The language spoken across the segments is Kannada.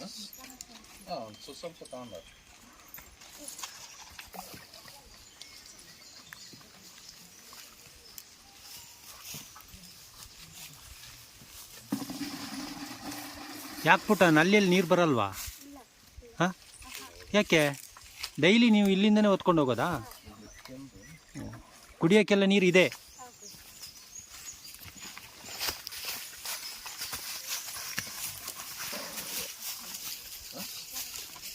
ಹಾಂ ಒಂದು ಸ್ವಲ್ಪ ತಗೊಂಡು ಯಾಕೆ ಪುಟ್ಟ? ನಲ್ಲಿಯಲ್ಲಿ ನೀರು ಬರಲ್ವಾ? ಹಾಂ? ಯಾಕೆ? ಡೈಲಿ ನೀವು ಇಲ್ಲಿಂದನೇ ಹೊತ್ಕೊಂಡು ಹೋಗೋದಾ. ಕುಡಿಯೋಕ್ಕೆಲ್ಲ ನೀರು ಇದೆ.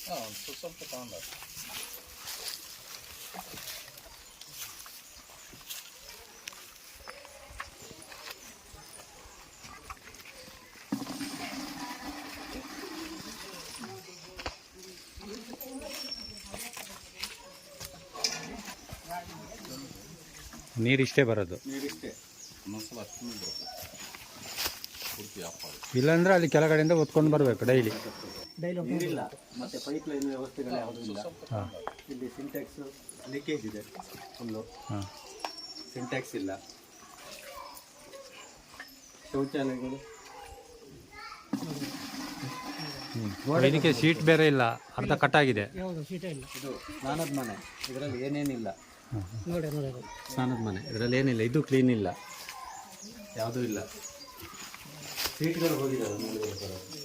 ಹಾಂ ಒಂದು ಸ್ವಲ್ಪ ತಗೊಂಡು ನೀರು ಇಷ್ಟೇ ಬರೋದು. ನೀರಿಷ್ಟೇ. ಒಂದೊಂದ್ಸಲ ಅಷ್ಟು ನೀರು ಬರುತ್ತೆ. ಪೂರ್ತಿ ಆಫ್ ಆಗುತ್ತೆ ಇಲ್ಲಾಂದ್ರೆ ಅಲ್ಲಿ ಕೆಳಗಡೆಯಿಂದ ಓದ್ಕೊಂಡು ಬರಬೇಕು ಡೈಲಿ. ನೀರಿಲ್ಲ ಮತ್ತೆ ಪೈಪ್ ಲೈನ್ ವ್ಯವಸ್ಥೆಗಳು ಯಾವುದೂ ಇಲ್ಲ. ಇಲ್ಲಿ ಸಿಂಟ್ಯಾಕ್ಸ್ ಲೀಕೇಜ್ ಇದೆ ಫುಲ್ಲು ಹಾಂ. ಸಿಂಟ್ಯಾಕ್ಸ್ ಇಲ್ಲ. ಶೌಚಾಲಯಗಳು ಇದಕ್ಕೆ ಶೀಟ್ ಬೇರೆ ಇಲ್ಲ. ಅರ್ಧ ಕಟ್ಟಾಗಿದೆ ಇದು ಸ್ನಾನದ ಮನೆ. ಇದರಲ್ಲಿ ಏನೇನಿಲ್ಲ. ನೋಡಿ ನೋಡಿ ಸ್ನಾನದ ಮನೆ. ಇದರಲ್ಲಿ ಏನಿಲ್ಲ. ಇದು ಕ್ಲೀನ್ ಇಲ್ಲ. ಯಾವುದೂ ಇಲ್ಲ. ಸೀಟ್ಗಳು ಹೋಗಿದ್ದಾವೆ